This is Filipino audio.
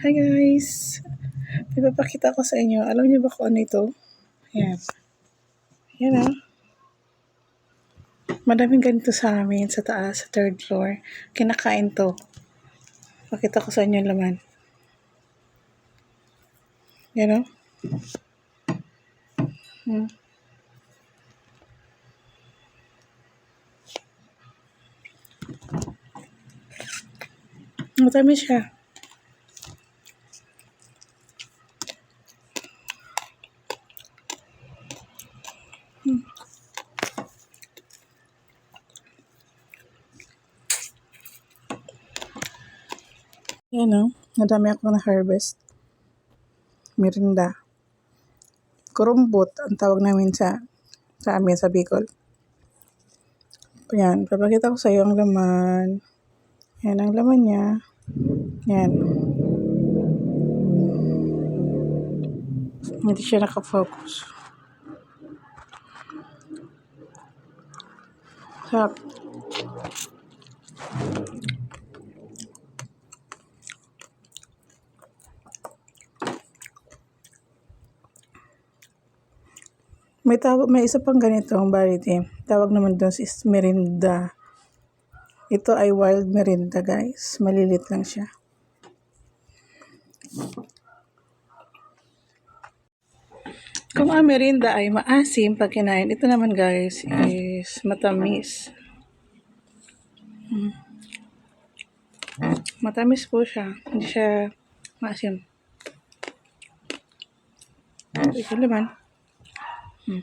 Hi guys! Ipapakita ko sa inyo. Alam niyo ba kung ano ito? Ayan. Ayan ah. Madaming ganito sa amin sa taas, sa third floor. Kinakain to. Pakita ko sa inyo yung laman. Yan ah. Hmm. Matami siya. Yan o. Nadami ako na harvest. Mirinda. Kurumbot ang tawag namin sa sa amin sa Bicol. Yan. Papakita ko sa iyo ang laman. Yan ang laman niya. Yan. Hindi siya nakafocus. Sarap. May tawag, may isa pang ganito ang variety. Tawag naman doon is merinda. Ito ay wild merinda, guys. Malilit lang siya. Kung ang merinda ay maasim pag kinain, ito naman guys is matamis. Hmm. Matamis po siya. Hindi siya maasim. Ito naman. Hmm.